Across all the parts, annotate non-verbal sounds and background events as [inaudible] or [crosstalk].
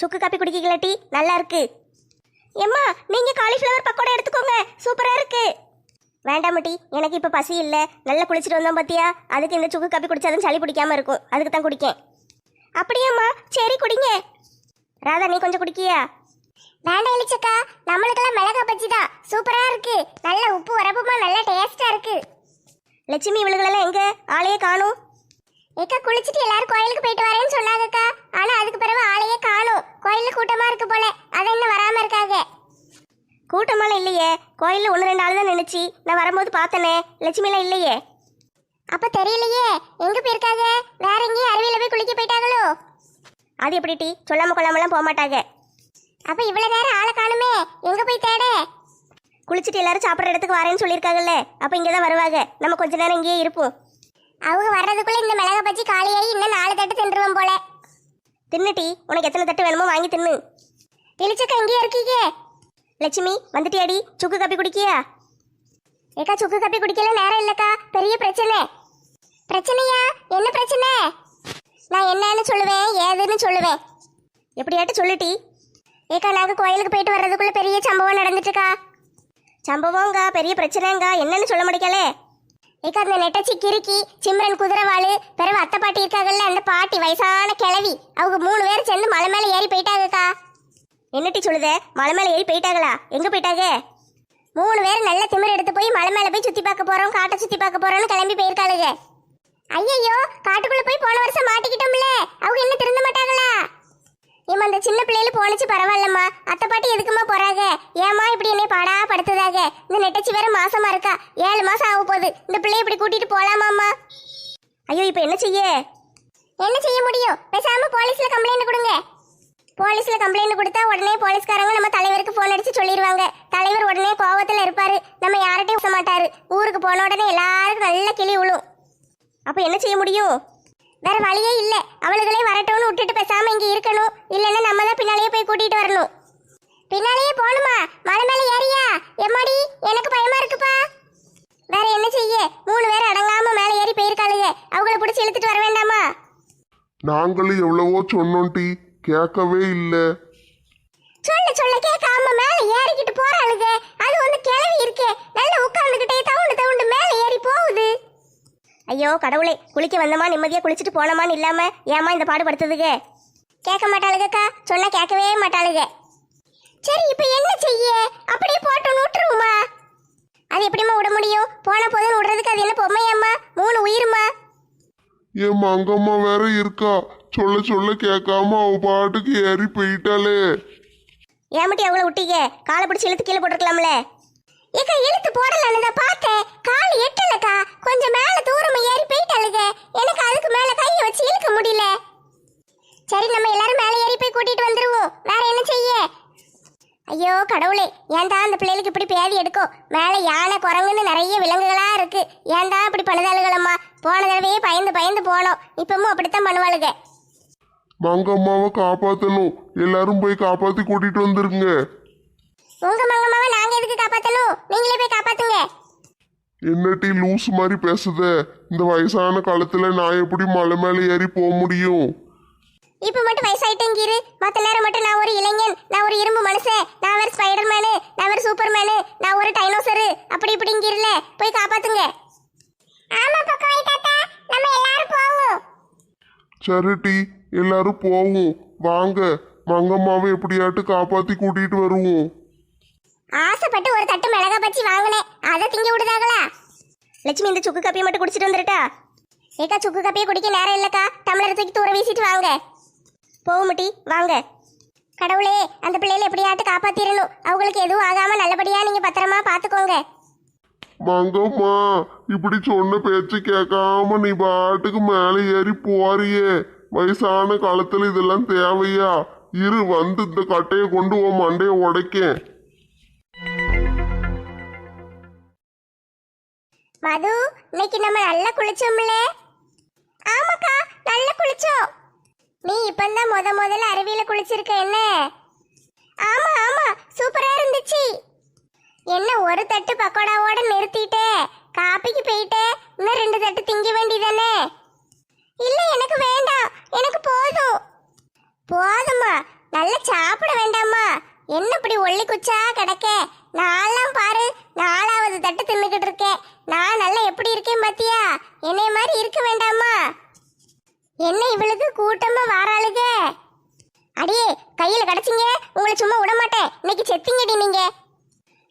சுக்கு காப்பி குடிக்கல டீ? நல்லா இருக்கு எம்மா நீங்க காலிஃப்ளவர் பக்கோடா எடுத்துக்கோங்க. சூப்பரா இருக்கு. வேண்டாம் டீ எனக்கு இப்போ பசி இல்லை. நல்லா குளிச்சுட்டு வந்தோம் பார்த்தியா அதுக்கு இந்த சுக்கு காப்பி குடிச்சாலும் சளி பிடிக்காம இருக்கும். அதுக்கு தான் குடிக்கேன். அப்படியாம்மா சரி குடிங்க. ராதா நீ கொஞ்சம் குடிக்கியா? வேண்டாம் இளிச்சக்கா. நம்மளுக்கெல்லாம் மிளகா பஜ்ஜி தான். சூப்பரா இருக்கு. நல்ல உப்பு உரப்புமா நல்ல டேஸ்டா இருக்கு. லட்சுமி இவளுகளெல்லாம் எங்க? ஆளையே காணும். ஏக்கா குளிச்சுட்டு எல்லாரும் கோயிலுக்கு போயிட்டு வரேன்னு சொன்னாங்கக்கா. ஆனா அதுக்கு பிறகு ஆளையே காணும். கோயில்ல கூட்டமா இருக்கு போல. அதை இன்னும் வராம இருக்காங்க. கூட்டமெல்லாம் இல்லையே. கோயில்ல ஒன்று ரெண்டு ஆள் தான் நினைச்சு நான் வரும்போது பார்த்தனே லட்சுமிலாம் இல்லையே. அப்ப தெரியலையே. எங்க போயிருக்காங்க? வேற எங்கேயும் அருவியில போய் குளிக்க போயிட்டாங்களோ? அது எப்படி டி? சொல்லாம கொள்ளாமலாம் போக மாட்டாங்க. அப்ப இவ்வளவு நேரம் ஆளை காணுமே. எங்க போய் தேட? குளிச்சுட்டு எல்லாரும் சாப்பிட்ற இடத்துக்கு வரேன்னு சொல்லியிருக்காங்கல்ல. அப்போ இங்கே தான் வருவாங்க. நம்ம கொஞ்ச நேரம் இங்கேயே இருப்போம். அவங்க வர்றதுக்குள்ள இந்த மிளகா பஜ்ஜி காலியாகி இன்னும் நாலு தட்டு தின்றுவோம் போல. தின்னுட்டி உனக்கு எத்தனை தட்டு வேணுமோ வாங்கி தின்னு. வெளிச்சக்கா இங்கேயே இருக்கீங்க? லட்சுமி வந்துட்டியாடி? சுக்கு காப்பி குடிக்கியா? ஏக்கா சுக்கு காப்பி குடிக்கல நேரம் இல்லக்கா. பெரிய பிரச்சனை. பிரச்சனையா? என்ன பிரச்சனை? நான் என்னன்னு சொல்லுவேன் ஏதுன்னு சொல்லுவேன். எப்படியாட்டு சொல்லுட்டி ஏக்கா நாங்கள் கோயிலுக்கு போயிட்டு வர்றதுக்குள்ள பெரிய சம்பவம் நடந்துட்டுக்கா. சம்பவங்கா பெரிய பிரச்சனைங்கா என்னன்னு சொல்ல முடியலே. ஏக்கா அந்த நெட்டச்சி கிறுக்கி சிம்ரன் குதிரவாளு பிறகு அத்தை பாட்டி இருக்காங்கல்ல அந்த பாட்டி வயசான கிழவி. அவங்க மூணு பேர் சேர்ந்து மலை மேலே ஏறி போயிட்டாங்கக்கா. என்னட்டி டீ சொல்லுதே? மலை மேலே ஏறி போயிட்டாங்களா? எங்கே போயிட்டாங்க? மூணு பேர் நல்ல திமிர் எடுத்து போய் மலை மேலே போய் சுற்றி பார்க்க போகிறோம் காட்டை சுற்றி பார்க்க போகிறோம்னு கிளம்பி போயிருக்காளுங்க. ஐயையோ காட்டுக்குள்ளே போய் போன வருஷம் மாட்டிக்கிட்டோம்ல. அவங்க என்ன திருந்த மாட்டாங்களா? ஏமா அந்த சின்ன பிள்ளைல போனச்சு பரவாயில்லம்மா. அத்தை பாட்டி எதுக்குமா போறாங்க? ஏமா இப்படி என்னை பாடா படுத்ததாக இந்த நெட்டச்சி வேற மாசமா இருக்கா? ஏழு மாசம் ஆக போகுது. இந்த பிள்ளைய இப்படி கூட்டிட்டு போலாமாம்மா? ஐயோ இப்போ என்ன செய்ய? என்ன செய்ய முடியும்? பேசாம போலீஸ்ல கம்ப்ளைண்ட் கொடுங்க. போலீஸ்ல கம்ப்ளைண்ட் கொடுத்தா உடனே போலீஸ்காரங்க நம்ம தலைவருக்கு போன் அடிச்சு சொல்லிடுவாங்க தலைவர் உடனே கோவத்துல இருப்பாரு. நம்ம யார்கிட்டயும் பேச மாட்டாரு. ஊருக்கு போன உடனே எல்லாருக்கும் நல்ல கிளி விழும் அப்போ என்ன செய்ய முடியும்? வேற வழியே இல்ல. அவளுகளே வரட்டும்னு விட்டுட்டு பேசாம இங்க இருக்கணும். இல்லைன்னா நம்ம தான் பின்னாலேயே போய் கூட்டிட்டு வரணும். பின்னாலேயே போகணுமா? மலை மேல ஏறியா? எம்மாடி எனக்கு பயமா இருக்குப்பா. வேற என்ன செய்ய? மூணு பேர் அடங்காம மேல ஏறி போயிருக்காளுங்க அவங்கள பிடிச்சி இழுத்துட்டு வர வேண்டாமா? நாங்களும் எவ்வளவோ சொன்னோம் டி. கேட்கவே இல்லை. சொல்ல சொல்ல கேட்காம மேல ஏறிக்கிட்டு போறாளுங்க அது வந்து கிளவி இருக்கே. நல்லா உட்கார்ந்துகிட்டே தவுண்டு தவுண்டு மேல ஐயோ கடவுளே குளிக்க வந்தமா நிம்மதியாக குளிச்சுட்டு போனோமான்னு இல்லாமல் ஏமா இந்த பாடுபடுத்துதுங்க கேட்க மாட்டாளுகக்கா சொன்னா கேட்கவே மாட்டாளுக. சரி இப்போ என்ன செய்ய? அப்படியே போட்டு விட்டுருவோமா அது எப்படிம்மா விட முடியும்? போன போதும் விடுறதுக்கு அது என்ன பொம்மையாம்மா? மூணு உயிருமா? என் மங்கம்மா வேற இருக்கா. சொல்ல சொல்ல கேட்காம அவ பாட்டுக்கு ஏறி போயிட்டாளே. ஏமாட்டி அவங்கள விட்டீங்க? காலை பிடிச்சி இழுத்து கீழே போட்டிருக்கலாம்ல. ஏக்கா இழுத்து போடலான்னு தான் பார்த்தேன். கால் எட்டலக்கா. கொஞ்சம் மேல தூரமா ஏறி போயிட்டாளுக எனக்கு அதுக்கு மேல கையை வச்சு இழுக்க முடியல. சரி நம்ம எல்லாரும் மேலே ஏறி போய் கூட்டிட்டு வந்துருவோம். வேற என்ன செய்ய? ஐயோ கடவுளே. ஏன்டா அந்த பிள்ளைகளுக்கு இப்படி பேதி எடுக்கும் மேலே யானை குரங்குன்னு நிறைய விலங்குகளா இருக்கு. ஏன்டா இப்படி பண்ணுதாளுகளம்மா போன தடவையே பயந்து பயந்து போனோம். இப்பவும் அப்படித்தான் பண்ணுவாளுங்க மங்கம்மாவை காப்பாத்தணும். எல்லாரும் போய் காப்பாத்தி கூட்டிட்டு வந்துருங்க. உங்க மங்கம்மாவை நாங்க எதுக்கு காப்பாத்தணும்? நீங்களே போய் காப்பாத்துங்க. என்ன டி லூஸ் மாதிரி பேசுத? இந்த வயசான காலத்துல நான் எப்படி மலை மேலே ஏறி போக முடியும்? இப்ப மட்டும் வயசாயிட்டேங்கிரு மத்த நேரம் மட்டும் நான் ஒரு இளைஞன் நான் ஒரு இரும்பு மனுஷன் நான் ஒரு ஸ்பைடர் மேனு நான் ஒரு சூப்பர் மேனு நான் ஒரு டைனோசரு அப்படி இப்படிங்கிருல போய் காப்பாத்துங்க. ஆமா பக்கம் தாத்தா நம்ம எல்லாரும் போவோம். சரி டி எல்லாரும் போவோம். வாங்க மங்கம்மாவை எப்படியாட்டு காப்பாத்தி கூட்டிட்டு வருவோம். ஆசைப்பட்டு ஒரு தட்டு மிளகா பச்சி வாங்கினேன். அதை திங்க விடுதாங்களா? லட்சுமி இந்த சுக்கு காப்பியை மட்டும் குடிச்சிட்டு வந்துருட்டா? ஏக்கா சுக்கு காப்பியை குடிக்க நேரம் இல்லக்கா. டம்ளர் தூக்கி தூர வீசிட்டு வாங்க. போகுமட்டி வாங்க. கடவுளே அந்த பிள்ளைகளை எப்படியாட்டு காப்பாத்திரணும். அவங்களுக்கு எதுவும் ஆகாம நல்லபடியா நீங்க பத்திரமா பாத்துக்கோங்க மங்கம்மா இப்படி சொன்ன பேச்சு கேட்காம நீ பாட்டுக்கு மேலே ஏறி போறியே. வயசான காலத்துல இதெல்லாம் தேவையா? இரு வந்து இந்த கட்டையை கொண்டு உன் மண்டையை உடைக்கேன். மது இன்னைக்கு நம்ம நல்லா குளிச்சோம்ல? ஆமாக்கா நல்லா குளிச்சோம். நீ இப்பந்தான் முத முதல்ல அருவியில குளிச்சிருக்க என்ன? ஆமா ஆமா சூப்பரா இருந்துச்சு. என்ன ஒரு தட்டு பக்கோடாவோட நிறுத்திட்டே? காப்பிக்கு போயிட்டே? இன்னும் ரெண்டு தட்டு திங்க வேண்டியதானே? இல்ல எனக்கு வேண்டாம். எனக்கு போதும். போதுமா வேண்டாமா என்ன இப்படி ஒள்ளி குச்சா கிடக்க? நான்லாம் பாரு நாலாவது தட்டு தின்னுக்கிட்டு இருக்கேன் நான் நல்லா எப்படி இருக்கேன் பாத்தியா? என்னைய மாதிரி இருக்க வேண்டாமா? என்ன இவளுக்கு கூட்டமா வாராளுக? அடியே கையில கிடச்சிங்க. உங்களை சும்மா விட மாட்டேன் இன்னைக்கு செத்திங்கடி நீங்க.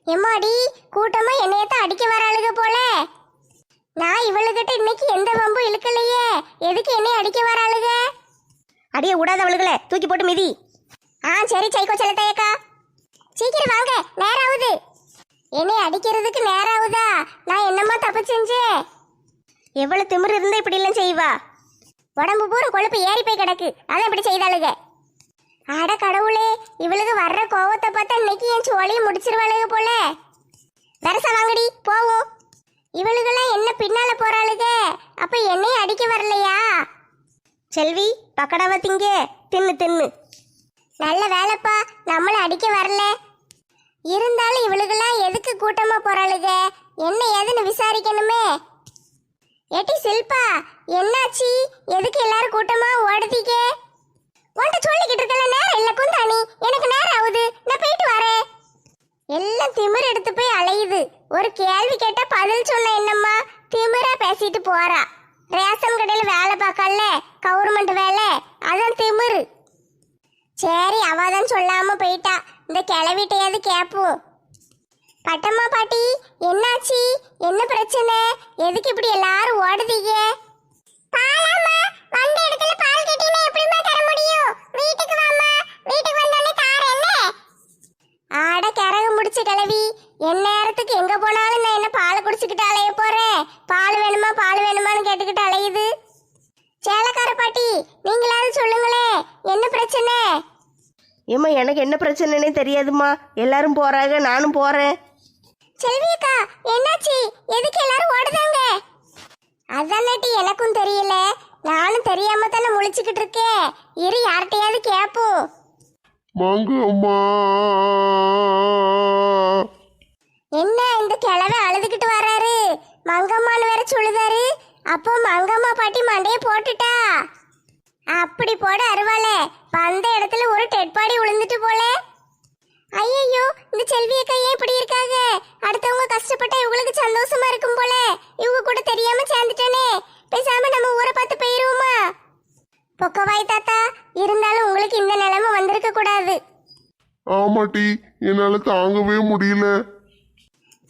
எம்மாடி கூட்டமா என்னையத்தான் அடிக்க வராளுக போல? நான் இவளுகிட்ட இன்னைக்கு எந்த வம்பும் இழுக்கலையே. எதுக்கு என்னைய அடிக்க வராளுக? அடியே விடாதவளுகளே தூக்கி போட்டு மிதி. ஆ சரி சைக்கோ செல்லத்தையக்கா. சீக்கிரம் வாங்க நேரம் ஆகுது என்னை அடிக்கிறதுக்கு நேரம் ஆகுதா நான் என்னமா தப்பு செஞ்சேன்? எவ்வளவு திமிரு இருந்தா இப்படி எல்லாம் செய்வா? உடம்பு பூரா கொழுப்பு ஏறி போய் கிடக்கு. அதான் இப்படி செய்தாளுங்க அட கடவுளே இவளுக்கு வர்ற கோவத்தை பார்த்தா இன்னைக்கு என் சோழியை முடிச்சிருவாளுங்க போல. வரசா வாங்கடி போவோம். இவளுகெல்லாம் என்ன பின்னால போறாளுக? அப்ப என்னையும் அடிக்க வரலையா? செல்வி பக்கடாவா திங்க? தின்னு தின்னு. நல்ல வேலைப்பா. நம்மள அடிக்க வரல. இருந்தாலும் இவளுகெல்லாம் எதுக்கு கூட்டமா போறாளுக? என்ன ஏதுன்னு விசாரிக்கணுமே. ஏட்டி சில்பா என்னாச்சு? எதுக்கு எல்லாரும் கூட்டமா ஓடுதீங்க? உன்ட்ட சொல்லிக்கிட்டு இருக்கல நேரம் இல்ல குந்தாணி. எனக்கு நேரம் ஆகுது. நான் போயிட்டு வரேன். எல்லாம் திமிர் எடுத்து போய் அலையுது. ஒரு கேள்வி கேட்டா பதில் சொன்ன என்னம்மா? திமிரா பேசிட்டு போறா. ரேஷன் கடையில் வேலை பார்க்கல. கவர்மெண்ட் வேலை. அதான் திமிரு. சரி அவதான் சொல்லாம போயிட்டா. இந்த கிளவிட்டையாவது கேட்போம். பட்டம்மா பாட்டி என்னாச்சு? என்ன பிரச்சனை? எதுக்கு இப்படி எல்லாரும் ஓடுதீங்க? பாலாமா வந்த இடத்துல பால் கட்டினா எப்படிமா தர முடியும்? வீட்டுக்கு வாமா வீட்டுக்கு வந்தோடனே தாரேன்னு ஆட கரகு முடிச்சு கிளவி என் நேரத்துக்கு எங்க போனாலும் நான் என்ன பால் குடிச்சுக்கிட்டு அலைய போறேன்? பால் வேணுமா பால் வேணுமான்னு கேட்டுக்கிட்டு அலையுது. சேலக்கார பாட்டி நீங்களாவது சொல்லுங்களேன் என்ன பிரச்சனை? ஏம்மா எனக்கு என்ன பிரச்சனைனே தெரியாதும்மா. எல்லாரும் போறாங்க நானும் போறேன். செல்வி அக்கா என்னாச்சு? எதுக்கு எல்லாரும் ஓடுதாங்க அதானட்டி எனக்கும் தெரியல. நானும் தெரியாம தானே முழிச்சுக்கிட்டு இருக்கேன். இரு யார்கிட்டயாவது கேப்போம் மங்கம்மா என்ன இந்த கிழவை அழுதுகிட்டு வராரு மங்கம்மான்னு வேற சொல்லுதாரு. அப்போ மங்கம்மா பாட்டி மண்டையை போட்டுட்டா? அப்படி போட அருவாளே வந்த இடத்துல ஒரு டெட்பாடி விழுந்துட்டு போல. ஐயோ இந்த செல்வி அக்கா ஏன் இப்படி இருக்காங்க? அடுத்தவங்க கஷ்டப்பட்டா இவங்களுக்கு சந்தோஷமா இருக்கும் போல. இவங்க கூட தெரியாம சேர்ந்துட்டேனே. பேசாம நம்ம ஊரை பார்த்து போயிருவோமா? பொக்கவாய் தாத்தா இருந்தாலும் உங்களுக்கு இந்த நிலைமை வந்திருக்க கூடாது. ஆமாட்டி என்னால தாங்கவே முடியல.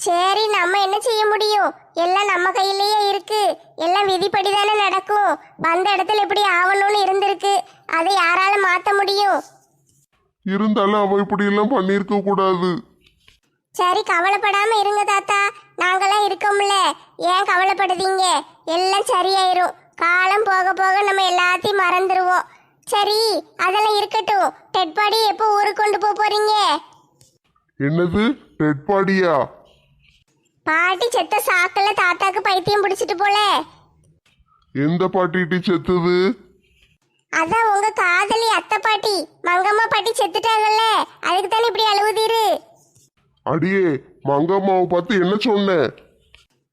சரி நம்ம என்ன செய்ய முடியும்? எல்லாம் நம்ம கையிலேயே இருக்கு. எல்லாம் விதிப்படி தானே நடக்கும். வந்த இடத்துல எப்படி ஆகணும்னு இருந்திருக்கு. அதை யாரால மாத்த முடியும்? இருந்தாலும் அவ இப்படி எல்லாம் பண்ணிருக்க கூடாது. சரி கவலைப்படாம இருங்க தாத்தா. நாங்களாம் இருக்கோம்ல. ஏன் கவலைப்படுதீங்க? எல்லாம் சரியாயிரும். காலம் போக போக நம்ம எல்லாத்தையும் மறந்துடுவோம் சரி அதெல்லாம் இருக்கட்டும். டெட்பாடி எப்போ ஊருக்கு கொண்டு போக போறீங்க? என்னது? டெட் பாடியா? பாட்டி செத்த சாக்குல தாத்தாக்கு பைத்தியம் பிடிச்சிட்டு போல. எந்த பாட்டிட்டி செத்துது? அதான் உங்க காதலி அத்தை பாட்டி. மங்கம்மா பாட்டி செத்துட்டாங்கல்ல. அதுக்கு தானே இப்படி அழுவுதீரு? அடியே மங்கம்மாவை பார்த்து என்ன சொன்னேன்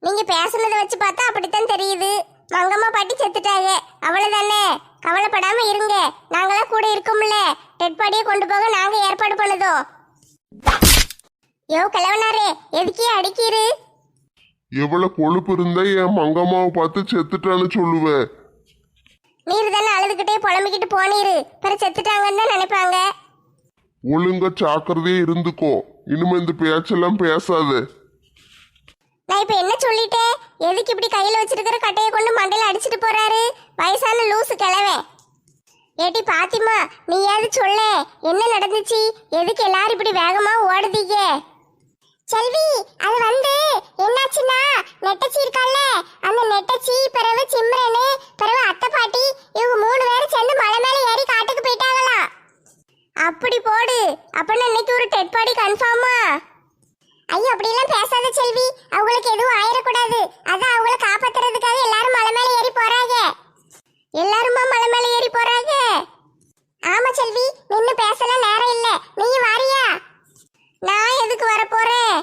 நீங்க பேசுனதை வச்சு பார்த்தா அப்படித்தான் தெரியுது. மங்கம்மா பாட்டி செத்துட்டாங்க. அவ்வளவுதானே? கவலைப்படாம இருங்க. நாங்களாம் கூட இருக்கோம்ல. டெட் பாடியை கொண்டு போக நாங்க ஏற்பாடு பண்ணுதோம் யோ கிழவனாரே எதுக்கே அடிக்கிறீரு எவ்வளவு கொழுப்பு இருந்தா என் மங்கம்மாவை பார்த்து செத்துட்டான்னு சொல்லுவேன் நீர் தானே அழுதுகிட்டே புலம்பிக்கிட்டு போனீரு. பிறகு செத்துட்டாங்கன்னு தான் நினைப்பாங்க. ஒழுங்கா ஜாக்கிரதையா இருந்துக்கோ. இனிமே இந்த பேச்செல்லாம் பேசாத. நான் இப்ப என்ன சொல்லிட்டேன் எதுக்கு இப்படி கையில வச்சிருக்கிற கட்டையை கொண்டு மண்டையில அடிச்சிட்டு போறாரு? வயசான லூசு கிழவன். ஏட்டி பாத்திமா நீயாவது சொல்ல என்ன நடந்துச்சு? எதுக்கு எல்லாரும் இப்படி வேகமா ஓடுதீங்க? செல்வி அது வந்து என்னாச்சுன்னா நெட்டச்சி இருக்கல்ல? அந்த நெட்டச்சி பிறகு சிம்ரனு பிறகு அத்தை பாட்டி இவங்க மூணு பேரும் சேர்ந்து மலை மேலே ஏறி காட்டுக்கு போயிட்டாங்களாம் அப்படி போடு. அப்பனா இன்னைக்கு ஒரு டெட் பாடி கன்ஃபார்மா ஐயோ அப்படிலாம் பேசாத செல்வி. அவங்களுக்கு எதுவும் ஆயிடக்கூடாது அதான் அவங்கள காப்பாத்துறதுக்காக எல்லாரும் மலை மேலே ஏறி போறாங்க. எல்லாருமா மலை மேலே ஏறி போறாங்க? ஆமா செல்வி நின்னு பேசலாம் நேரம் இல்லை. நீ வாரியா? நான் எதுக்கு வர போறேன்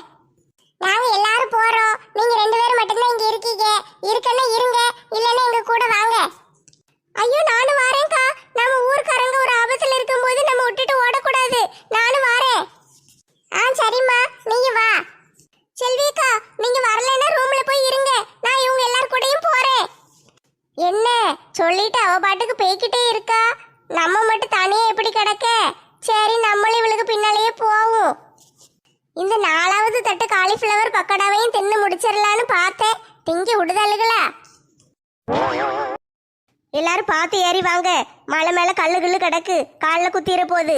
நாங்க எல்லாரும் போறோம். நீங்க ரெண்டு பேரும் மட்டும்தான் இங்க இருக்கீங்க. இருக்கன்னா இருங்க. இல்லன்னா எங்க கூட வாங்க ஐயோ நானும் வாரேன்க்கா நம்ம ஊர்க்காரங்க ஒரு ஆபத்துல இருக்கும்போது நம்ம விட்டுட்டு ஓடக்கூடாது நானும் வாரேன் ஆ நம்ம மட்டும் தனியா எப்படி கிடக்க சரி நம்மளும் இவளுக்கு பின்னாலேயே போவோம் இந்த நாலாவது தட்டு காலிஃப்ளவர் பக்கோடாவையும் தின்னு முடிச்சிடலான்னு பார்த்தேன் திங்க விடுதலுகளா எல்லாரும் பார்த்து ஏறி வாங்க மலை மேல கல்லு கில்லு கிடக்கு காலில் குத்திர போகுது.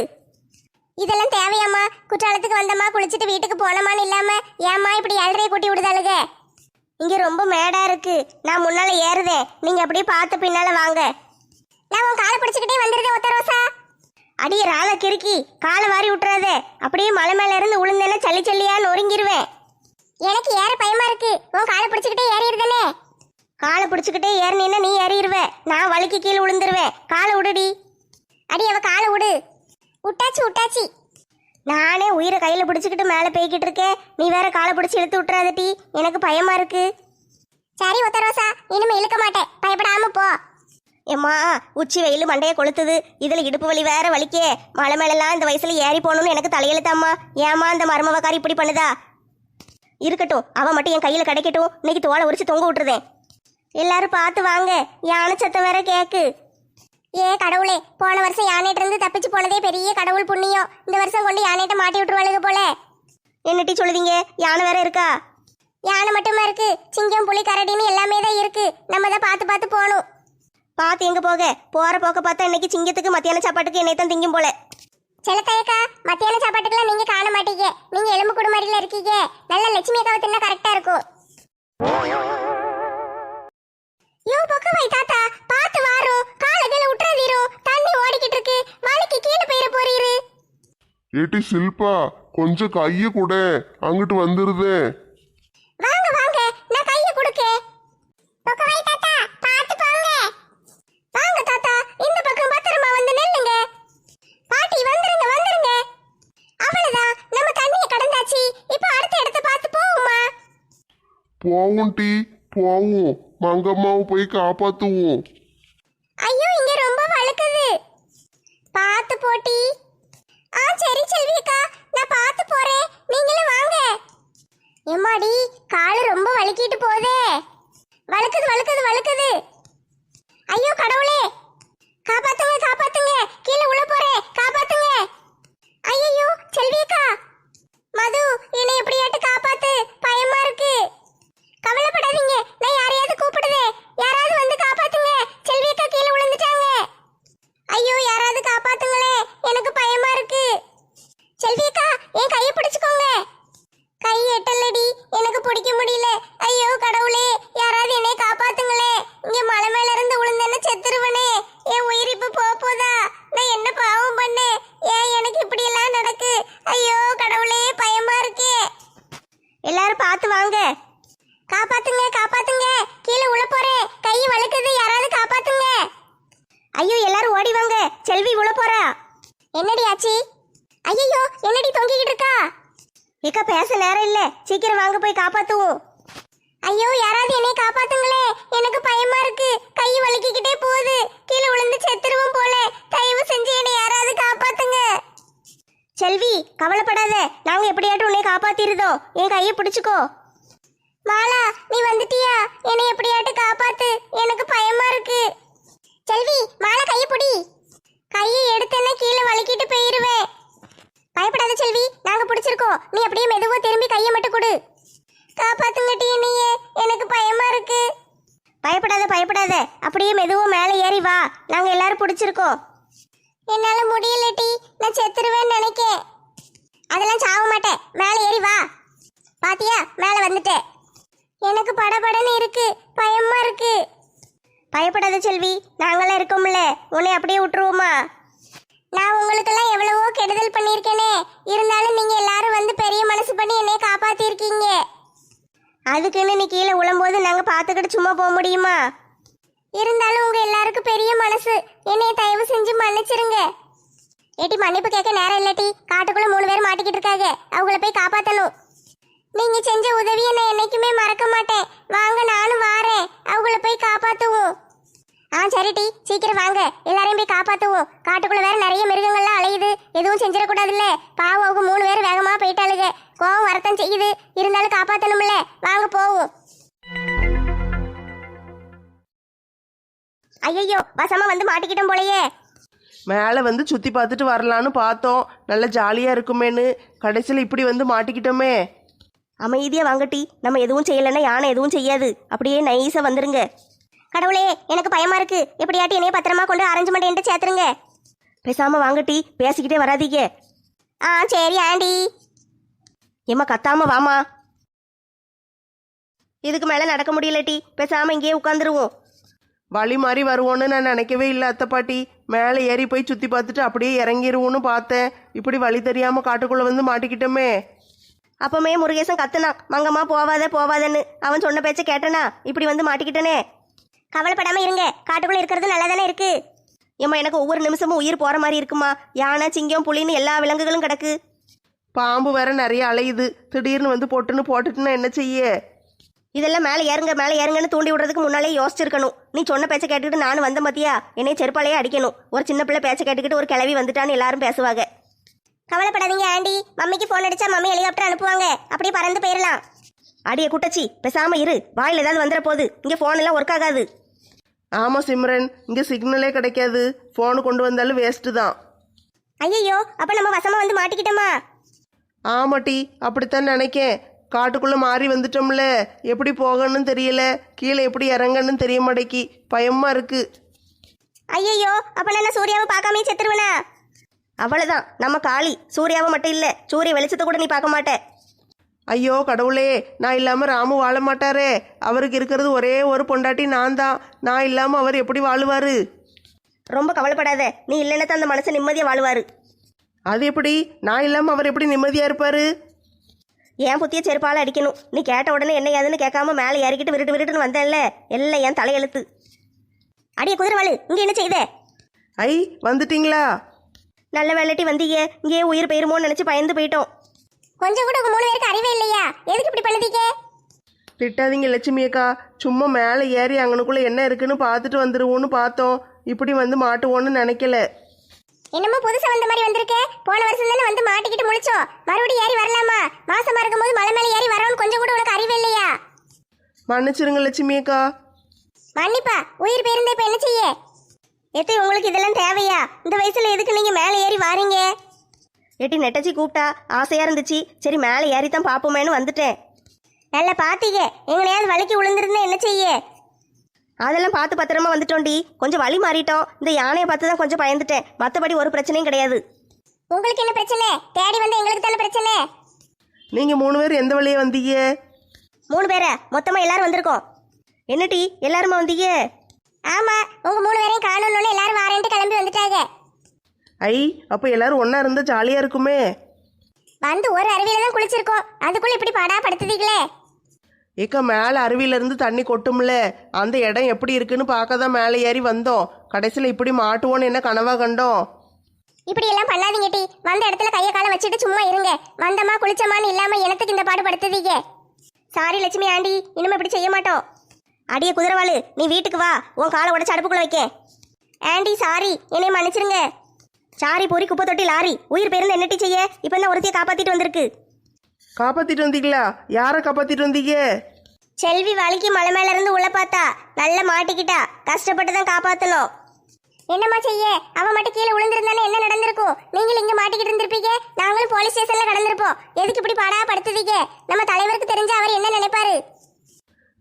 இதெல்லாம் தேவையாம்மா. குற்றாலத்துக்கு வந்தம்மா குளிச்சுட்டு வீட்டுக்கு போனோமான்னு இல்லாம ஏம்மா இப்படி ஏழரையை கூட்டி விடுதாளுக? இங்க ரொம்ப மேடா இருக்கு. நான் முன்னால ஏறுதேன் நீங்க அப்படியே பார்த்து பின்னால வாங்க. நான் உன் காலை பிடிச்சுக்கிட்டே வந்துருதேன் ஒத்த ரோசா. அடியே ராத கிறுக்கி. காலை வாரி விட்டுறாதே அப்படியே மலை மேல இருந்து உளுந்தேன்னா சளி சளியா நொறுங்கிருவேன். எனக்கு ஏற பயமா இருக்கு. உன் காலை பிடிச்சுக்கிட்டே ஏறிடுதானே. காலை பிடிச்சிக்கிட்டே ஏறினீன்னா நீ ஏறிடுவே. நான் வலிக்கு கீழே விழுந்துருவேன் காலை விடுடி அடி அவ காலை விடு விட்டாச்சு விட்டாச்சு நானே உயிரை கையில் பிடிச்சிக்கிட்டு மேலே போய்கிட்டு இருக்கேன். நீ வேற காலை பிடிச்சி இழுத்து விட்டுறாதட்டி எனக்கு பயமா இருக்கு. சரி ஒத்த ரோசா இனிமே இழுக்க மாட்டேன். பயப்படாம போ. ஏம்மா உச்சி வெயில் மண்டையை கொளுத்துது. இதில் இடுப்பு வலி வேற வலிக்கே. மலை மேலெல்லாம் இந்த வயசுல ஏறி போகணும்னு எனக்கு தலையெழுத்தாம்மா. ஏமா இந்த மருமவக்காரி இப்படி பண்ணுதா? இருக்கட்டும் அவன் மட்டும் என் கையில் கிடைக்கட்டும். இன்னைக்கு தோலை உரிச்சு தொங்க விட்டுருதேன். எல்லாரும் பார்த்து வாங்க. யானை சத்தம் வேற கேக்கு. ஏ கடவுளே போன வருஷம் யானைகிட்ட இருந்து தப்பிச்சு போனதே பெரிய கடவுள் புண்ணியம். இந்த வருஷம் கொண்டு யானைகிட்ட மாட்டி விட்டுருவானுங்க போல. என்னட்டி சொல்லுதீங்க? யானை வேற இருக்கா? யானை மட்டுமா இருக்கு? சிங்கம் புலி கரடின்னு எல்லாமே தான் இருக்கு. நம்ம தான் பார்த்து பார்த்து போகணும். பார்த்து எங்க போக? போற போக்க பார்த்தா இன்னைக்கு சிங்கத்துக்கு மத்தியான சாப்பாட்டுக்கு என்னை தான் திங்கும் போல. செலத்தாயக்கா மத்தியான சாப்பாட்டுக்குலாம் நீங்க காண மாட்டீங்க. நீங்க எலும்பு குடுமாரியில இருக்கீங்க. நல்ல லட்சுமி அக்காவை தின்னா கரெக்டா இருக்கும் யோ பக்கம் வை தாத்தா பார்த்து வாரும் கால கீழ விட்டுறதீரும் தண்ணி ஓடிக்கிட்டு இருக்கு வலிக்கு கீழே போயிட போறீரு ஏட்டி சில்பா கொஞ்சம் கைய கூட. அங்கிட்டு வந்துருதே. வாங்க வாங்க. நான் கைய கொடுக்க. பக்கம் வை தாத்தா. பார்த்து போங்க. வாங்க தாத்தா. இந்த பக்கம் பத்திரமா வந்து நில்லுங்க. பாட்டி வந்துருங்க வந்துருங்க. அவ்வளவுதான் நம்ம தண்ணிய கடந்தாச்சு. இப்ப அடுத்த இடத்த பார்த்து போவோமா? போவோம் டி. போவோம். மங்கம்மாவை போய் காப்பாத்துவோம் ஐயோ இங்க ரொம்ப வழுக்குது பார்த்து போட்டி ஆ சரி செல்விக்கா நான் பார்த்து போறேன் நீங்களும் வாங்க எம்மாடி கால் ரொம்ப வழுக்கிட்டு போதே வழுக்குது வழுக்குது வழுக்குது ஐயோ கடவுளே காப்பாத்துங்க காப்பாத்துங்க கீழே உள்ள போறேன் காப்பாத்துங்க ஐயோ செல்விக்கா மது என்னை எப்படியாட்டு காப்பாத்து பயமா இருக்கு கவலைப்படாதீங்க நான் யாரையாவது கூப்பிடுதே யாராவது வந்து காப்பாத்துங்க செல்வி அக்கா கீழே விழுந்துட்டாங்க ஐயோ யாராவது காப்பாத்துங்களே எனக்கு பயமா இருக்கு செல்வி அக்கா என் கையை பிடிச்சுக்கோங்க கை எட்டலடி எனக்கு பிடிக்க முடியல ஐயோ கடவுளே யாராவது என்னை காப்பாத்துங்களே இங்க மலை மேல இருந்து விழுந்தேன்னு செத்துருவனே என் உயிர் இப்ப போக போதா நான் என்ன பாவம் பண்ணேன் ஏன் எனக்கு இப்படி எல்லாம் நடக்கு ஐயோ கடவுளே பயமா இருக்கே எல்லாரும் வாங்க காப்பாத்துங்க காப்பாத்துங்க. கீழே உள்ள போறேன். கை வழுக்குது யாராவது காப்பாத்துங்க. ஐயோ எல்லாரும் ஓடி வாங்க. செல்வி உள்ள போறா. என்னடி ஆச்சி? ஐயோ என்னடி தொங்கிக்கிட்டு இருக்கா? இக்க பேச நேரம் இல்ல. சீக்கிரம் வாங்க போய் காப்பாத்துவோம். ஐயோ யாராவது என்னை காப்பாத்துங்களே. எனக்கு பயமா இருக்கு. கை வலிக்கிக்கிட்டே போகுது. கீழே விழுந்து செத்துருவோம் போல. தயவு செஞ்சு என்னை யாராவது காப்பாத்துங்க. செல்வி கவலைப்படாத. நாங்க எப்படியாட்டும் உன்னை காப்பாத்திருதோம். என் கையை பிடிச்சுக்கோ மாலா நீ வந்துட்டியா என்னை எப்படியாட்டு காப்பாத்து எனக்கு பயமா இருக்கு செல்வி மாலா கையை பிடி கையை எடுத்தேன்னா கீழே வலிக்கிட்டு போயிருவேன் பயப்படாத செல்வி நாங்க பிடிச்சிருக்கோம் நீ அப்படியே மெதுவா திரும்பி கையை மட்டும் கொடு. காப்பாத்துங்க டி எனக்கு பயமா இருக்கு. பயப்படாத பயப்படாத. அப்படியே மெதுவா மேலே ஏறி வா. நாங்க எல்லாரும் பிடிச்சிருக்கோம். என்னால முடியல டி. நான் செத்துருவேன்னு நினைக்கேன். அதெல்லாம் சாக மாட்டேன். மேலே ஏறி வா. பாத்தியா? மேலே வந்துட்டேன் எனக்கு படபடன்னு இருக்கு. பயமா இருக்கு. பயப்படாத செல்வி நாங்களாம் இருக்கோம்ல. உன்னை அப்படியே விட்டுருவோமா? நான் உங்களுக்கெல்லாம் எவ்வளவோ கெடுதல் பண்ணியிருக்கேனே. இருந்தாலும் நீங்க எல்லாரும் வந்து பெரிய மனசு பண்ணி என்னை காப்பாத்திருக்கீங்க. அதுக்குன்னு நீ கீழே விழும்போது நாங்க பார்த்துக்கிட்டு சும்மா போக முடியுமா? இருந்தாலும் உங்க எல்லாருக்கும் பெரிய மனசு. என்னை தயவு செஞ்சு மன்னிச்சிருங்க. ஏட்டி மன்னிப்பு கேட்க நேரம் இல்லட்டி காட்டுக்குள்ள மூணு பேர் மாட்டிக்கிட்டு இருக்காங்க. அவங்கள போய் காப்பாத்தணும். நீங்க செஞ்ச உதவியை நான் என்னைக்குமே மறக்க மாட்டேன். வாங்க நானும் வாரேன். அவங்கள போய் காப்பாத்துவோம். ஆ சரி டி சீக்கிரம் வாங்க. எல்லாரையும் போய் காப்பாத்துவோம். காட்டுக்குள்ள வேற நிறைய மிருகங்கள்லாம் அலையுது. எதுவும் செஞ்சிடக்கூடாதுல்ல. பாவம் அவங்க மூணு பேர் வேகமா போயிட்டாளுங்க. கோவம் வரத்தான் செய்யுது. இருந்தாலும் காப்பாத்தணும்ல. வாங்க போவோம். ஐயோ வசமா வந்து மாட்டிக்கிட்டோம் போலயே. மேலே வந்து சுற்றி பார்த்துட்டு வரலான்னு பார்த்தோம். நல்ல ஜாலியாக இருக்குமேன்னு. கடைசியில் இப்படி வந்து மாட்டிக்கிட்டோமே. அமைதியா வாங்கட்டி நம்ம எதுவும் செய்யலைன்னா யானை எதுவும் செய்யாது. அப்படியே நைஸா வந்துருங்க. கடவுளே எனக்கு பயமா இருக்கு. எப்படியாட்டி என்னைய பத்திரமா கொண்டு அரேஞ்ச்மெண்ட் என்கிட்ட சேர்த்துருங்க. பேசாம வாங்கட்டி பேசிக்கிட்டே வராதீங்க. ஆ சரி ஆண்டி. ஏம்மா கத்தாம வாமா இதுக்கு மேல நடக்க முடியலட்டி பேசாம இங்கேயே உட்காந்துருவோம். வழி மாதிரி வருவோன்னு நான் நினைக்கவே இல்லை அத்தை பாட்டி மேலே ஏறி போய் சுற்றி பார்த்துட்டு அப்படியே இறங்கிருவோன்னு பார்த்தேன். இப்படி வழி தெரியாமல் காட்டுக்குள்ளே வந்து மாட்டிக்கிட்டோமே. அப்பமே முருகேசன் கத்துனான். மங்கம்மா போவாத போவாதன்னு. அவன் சொன்ன பேச்ச கேட்டனா? இப்படி வந்து மாட்டிக்கிட்டனே. கவலைப்படாம இருங்க. காட்டுக்குள்ள இருக்கிறது நல்லா தானே இருக்கு. ஏம்மா எனக்கு ஒவ்வொரு நிமிஷமும் உயிர் போற மாதிரி இருக்குமா? யானை சிங்கம் புலின்னு எல்லா விலங்குகளும் கிடக்கு. பாம்பு வேற நிறைய அலையுது. திடீர்னு வந்து பொட்டுன்னு போட்டுட்டுன்னா என்ன செய்ய? இதெல்லாம் மேலே ஏறுங்க மேலே ஏறுங்கன்னு தூண்டி விடுறதுக்கு முன்னாலே யோசிச்சிருக்கணும். நீ சொன்ன பேச்ச கேட்டுக்கிட்டு நானும் வந்த மத்தியா என்னைய செருப்பாலேயே அடிக்கணும். ஒரு சின்ன பிள்ளை பேச்ச கேட்டுக்கிட்டு ஒரு கிளவி வந்துட்டான்னு எல்லாரும் பேசுவாங்க. கவலைப்படாதீங்க ஆண்டி. மம்மிக்கு ஃபோன் அடிச்சா மம்மி ஹெலிகாப்டர் அனுப்புவாங்க. அப்படியே பறந்து போயிடலாம் அடிய குட்டச்சி பேசாம இரு. வாயில் ஏதாவது வந்துட போகுது இங்க போன் எல்லாம் ஒர்க் ஆகாது. ஆமாம் சிம்ரன். இங்கே சிக்னலே கிடைக்காது. ஃபோனு கொண்டு வந்தாலும் வேஸ்ட்டு தான். ஐயோ அப்ப நம்ம வசமா வந்து மாட்டிக்கிட்டோமா? ஆமாட்டி அப்படித்தான் நினைக்கேன். காட்டுக்குள்ளே மாறி வந்துட்டோம்ல. எப்படி போகணும்னு தெரியல. கீழே எப்படி இறங்கணும்னு தெரிய மாட்டேக்கி பயமாக இருக்கு. ஐயோ அப்ப நான் சூர்யாவை பார்க்காமயே செத்துருவனா? அவ்வளவுதான். நம்ம காளி சூர்யாவை மட்டும் இல்ல. சூரிய வெளிச்சத்தை கூட நீ பார்க்க மாட்ட. ஐயோ கடவுளே நான் இல்லாமல் ராமு வாழ மாட்டாரே. அவருக்கு இருக்கிறது ஒரே ஒரு பொண்டாட்டி நான் தான் நான் இல்லாமல் அவர் எப்படி வாழுவார்? ரொம்ப கவலைப்படாத. நீ இல்லைன்னா தான் அந்த மனுஷன் நிம்மதியா வாழுவாரு. அது எப்படி? நான் இல்லாமல் அவர் எப்படி நிம்மதியாக இருப்பார்? ஏன் புத்திய செருப்பால அடிக்கணும். நீ கேட்ட உடனே என்ன ஏதுன்னு கேட்காம மேலே ஏறிக்கிட்டு விருட்டு விருட்டுன்னு வந்தேன்ல. எல்லாம் என் தலையெழுத்து. அடியே குதிரவாளு இங்க என்ன செய்த? ஐ வந்துட்டீங்களா? நல்ல வேலைட்டி வந்தீங்க. இங்கேயே உயிர் போயிருமோன்னு நினைச்சு பயந்து போயிட்டோம். கொஞ்சம் கூட உங்க மூணு பேருக்கு அறிவே இல்லையா? எதுக்கு இப்படி பண்ணுதீங்க? திட்டாதீங்க லட்சுமி அக்கா. சும்மா மேலே ஏறி அங்கனுக்குள்ளே என்ன இருக்குன்னு பார்த்துட்டு வந்துடுவோன்னு பார்த்தோம். இப்படி வந்து மாட்டுவோன்னு நினைக்கல. என்னமோ புதுசா வந்த மாதிரி வந்திருக்கே. போன வருஷம் தானே வந்து மாட்டிக்கிட்டு முழிச்சோம். மறுபடியும் ஏறி வரலாமா? மாசமா இருக்கும்போது மலை மேல ஏறி வரோம்னு கொஞ்சம் கூட உனக்கு அறிவே இல்லையா? மன்னிச்சிருங்க லட்சுமி அக்கா. மன்னிப்பா. உயிர் போயிருந்தா இப்ப என்ன செய்ய? எத்தி உங்களுக்கு இதெல்லாம் தேவையா? இந்த வயசுல எதுக்கு நீங்க மேலே ஏறி வாரீங்க? எட்டி நெட்டச்சி கூப்பிட்டா ஆசையா இருந்துச்சு. சரி மேலே ஏறி தான் பார்ப்போமேன்னு வந்துட்டேன். நல்லா பாத்தீங்க எங்கனையாவது வலிக்கு விழுந்திருந்தா என்ன செய்ய? அதெல்லாம் பார்த்து பத்திரமா வந்துட்டோண்டி. கொஞ்சம் வழி மாறிட்டோம். இந்த யானையை பார்த்து தான் கொஞ்சம் பயந்துட்டேன். மற்றபடி ஒரு பிரச்சனையும் கிடையாது. உங்களுக்கு என்ன பிரச்சனை? தேடி வந்து எங்களுக்கு தானே பிரச்சனை? நீங்கள் மூணு பேர் எந்த வழியே வந்தீங்க? மூணு பேரை? மொத்தமா எல்லாரும் வந்திருக்கோம். என்னடி? எல்லாருமா வந்தீங்க? ஆமா உங்க மூணு பேரையும் காணணும்னு எல்லாரும் வாரேன்ட்டு கிளம்பி வந்துட்டாங்க. ஐ அப்போ எல்லாரும் ஒன்றா இருந்தால் ஜாலியாக இருக்குமே. வந்து ஒரு அருவியில தான் குளிச்சிருக்கோம். அதுக்குள்ள இப்படி பாடா படுத்துதீங்களே. ஏக்கா மேலே அருவியிலேருந்து தண்ணி கொட்டும்ல. அந்த இடம் எப்படி இருக்குன்னு பார்க்க தான் மேலே ஏறி வந்தோம். கடைசியில் இப்படி மாட்டுவோன்னு என்ன கனவா கண்டோம்? இப்படி எல்லாம் பண்ணாதீங்க டி. வந்த இடத்துல கைய காலை வச்சுட்டு சும்மா இருங்க. வந்தமா குளிச்சமான்னு இல்லாம எனத்துக்கு இந்த பாடு படுத்துதீங்க? சாரி லட்சுமி ஆண்டி இனிமே இப்படி செய்ய மாட்டோம். அடியே குதிரவாளு நீ வீட்டுக்கு வா. உன் காலை உடச்சு அடுப்புக்குள்ள வைக்க ஆண்டி சாரி என்னை மன்னிச்சிருங்க. சாரி பொறி குப்பை தொட்டி லாரி. உயிர் பேருந்து என்னட்டி செய்ய? இப்போ தான் ஒருத்தையை காப்பாத்திட்டு வந்திருக்கு? காப்பாற்றிட்டு வந்தீங்களா? யாரை காப்பாற்றிட்டு வந்தீங்க? செல்வி வலிக்கு மலை மேல இருந்து உள்ள பார்த்தா நல்ல மாட்டிக்கிட்டா. கஷ்டப்பட்டு தான் காப்பாத்தணும். என்னம்மா செய்ய? அவ மட்டும் கீழே விழுந்திருந்தானே என்ன நடந்திருக்கும்? நீங்களும் இங்க மாட்டிக்கிட்டு இருந்திருப்பீங்க? நாங்களும் போலீஸ் ஸ்டேஷன்ல கடந்திருப்போம். எதுக்கு இப்படி பாடா படுத்துதீங்க? நம்ம தலைவருக்கு தெரிஞ்ச அவர் என்ன நினைப்பாரு?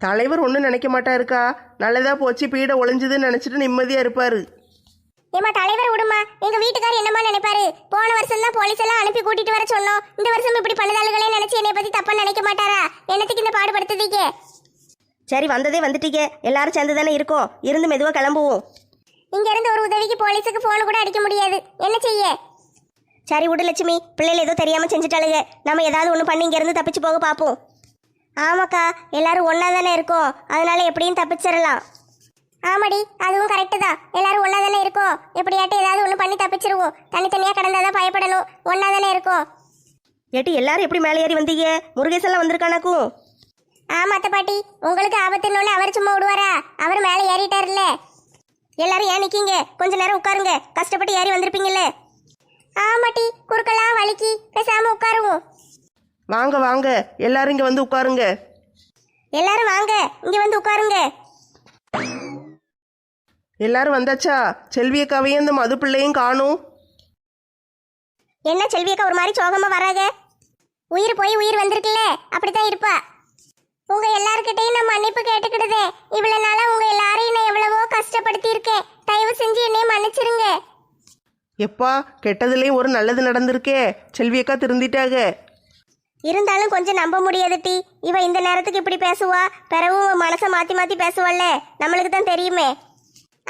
தலைவர் ஒன்றும் நினைக்க மாட்டாருக்கா? நல்லதா போச்சு பீடை ஒளிஞ்சுதுன்னு நினச்சிட்டு நிம்மதியாக இருப்பார். ஏமா தலைவர் விடுமா எங்க வீட்டுக்காரர் என்னமா நினைப்பாரு? போன வருஷம் தான் போலீஸ் எல்லாம் அனுப்பி கூட்டிட்டு வர சொன்னோம். இந்த வருஷம் இப்படி பண்ணதாளுகளே நினைச்சு என்னை பத்தி தப்பா நினைக்க மாட்டாரா? என்னத்துக்கு இந்த பாடு படுத்துதீங்க சரி வந்ததே வந்துட்டீங்க. எல்லாரும் சேர்ந்து தானே இருக்கோம். இருந்து மெதுவாக கிளம்புவோம். இங்க இருந்து ஒரு உதவிக்கு போலீஸுக்கு போன் கூட அடிக்க முடியாது. என்ன செய்ய? சரி விடு லட்சுமி. பிள்ளைகள் ஏதோ தெரியாம செஞ்சுட்டாளுங்க. நம்ம ஏதாவது ஒன்று பண்ணி இங்க இருந்து தப்பிச்சு போக பார்ப்போம். ஆமாக்கா எல்லாரும் ஒன்றா தானே இருக்கோம். அதனால எப்படியும் தப்பிச்சிடலாம். ஆமாடி அதுவும் கரெக்டு தான். எல்லாரும் ஒன்னா தானே இருக்கோம்? எப்படியாட்டும் ஏதாவது ஒன்று பண்ணி தப்பிச்சிருவோம். தனித்தனியா கடந்தாதான் பயப்படணும். ஒன்னா தானே இருக்கோம்? ஏட்டி எல்லாரும் எப்படி மேலே ஏறி வந்தீங்க? முருகேசெல்லாம் வந்திருக்கானாக்கும். ஆமா அத்தை பாட்டி. உங்களுக்கு ஆபத்துன்னு அவர் சும்மா விடுவாரா? அவர் மேலே ஏறிட்டாருல்ல. எல்லாரும் ஏன் நிக்கீங்க? கொஞ்ச நேரம் உட்காருங்க. கஷ்டப்பட்டு ஏறி வந்திருப்பீங்கல்ல. ஆமாட்டி குறுக்கெல்லாம் வலிக்கு. பேசாம உட்காருவோம். வாங்க வாங்க. எல்லாரும் இங்கே வந்து உட்காருங்க. எல்லாரும் வாங்க. இங்க வந்து உட்காருங்க. எல்லாரும் வந்தாச்சா? செல்வி அக்காவையும் இந்த மது பிள்ளையும் காணும். என்ன செல்வியக்கா ஒரு மாதிரி சோகமா வராங்க உயிர் போய் உயிர் வந்திருக்குல்ல அப்படித்தான் இருப்பா. உங்க எல்லார்கிட்டயும் நான் மன்னிப்பு கேட்டுக்கிடுதே. இவ்வளவு நாளா உங்க எல்லாரையும் நான் எவ்வளவோ கஷ்டப்படுத்தி இருக்கேன் தயவு செஞ்சு என்னைய மன்னிச்சிருங்க. எப்பா கெட்டதுலேயும் ஒரு நல்லது நடந்திருக்கே. செல்வி அக்கா திருந்திட்டாக. இருந்தாலும் கொஞ்சம் நம்ப முடியாது டி. இவ இந்த நேரத்துக்கு இப்படி பேசுவா? பிறவும் மனசை மாத்தி மாத்தி பேசுவாள்ல நம்மளுக்கு தான் தெரியுமே.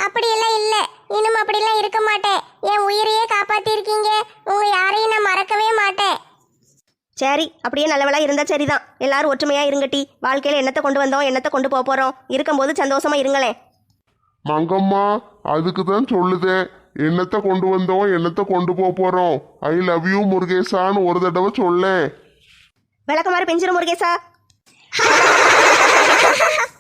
அப்படியெல்லாம் இல்ல. இன்னும் அப்படிலாம் இருக்க மாட்டேன். என் உயிரையே காப்பாத்தி இருக்கீங்க உங்க யாரையும் நான் மறக்கவே மாட்டேன். சரி அப்படியே நல்லவளா இருந்தா சரிதான். எல்லாரும் ஒற்றுமையா இருங்க டி வாழ்க்கையில என்னத்தை கொண்டு வந்தோம் என்னத்தை கொண்டு போக போறோம்? இருக்கும்போது சந்தோஷமா இருங்களேன். மங்கம்மா அதுக்கு தான் சொல்லுதேன். என்னத்தை கொண்டு வந்தோம் என்னத்தை கொண்டு போக போறோம்? ஐ லவ் யூ முருகேசான்னு ஒரு தடவை சொல்லேன். விளக்க மாதிரி பெஞ்சிரும் முருகேசா. [laughs]